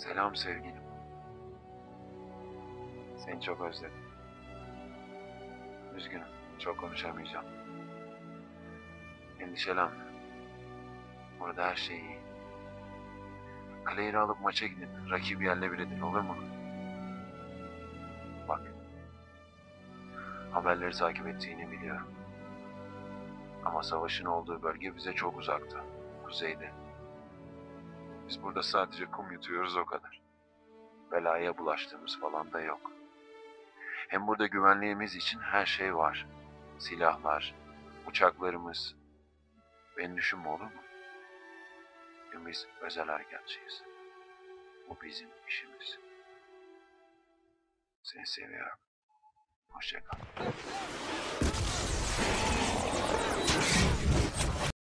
Selam sevgilim. Seni çok özledim. Üzgünüm. Çok konuşamayacağım. Endişelenme. Burada her şey iyi. Claire'i alıp maça gidin. Rakibi yerle bir edin olur mu? Bak. Haberleri takip ettiğini biliyorum. Ama savaşın olduğu bölge bize çok uzakta. Kuzeyde. Biz burada sadece kum yutuyoruz o kadar. Belaya bulaştığımız falan da yok. Hem burada güvenliğimiz için her şey var. Silahlar, uçaklarımız. Beni düşünme olur mu? Çünkü biz özel harekatçıyız. Bu bizim işimiz. Seni seviyorum. Hoşça kal.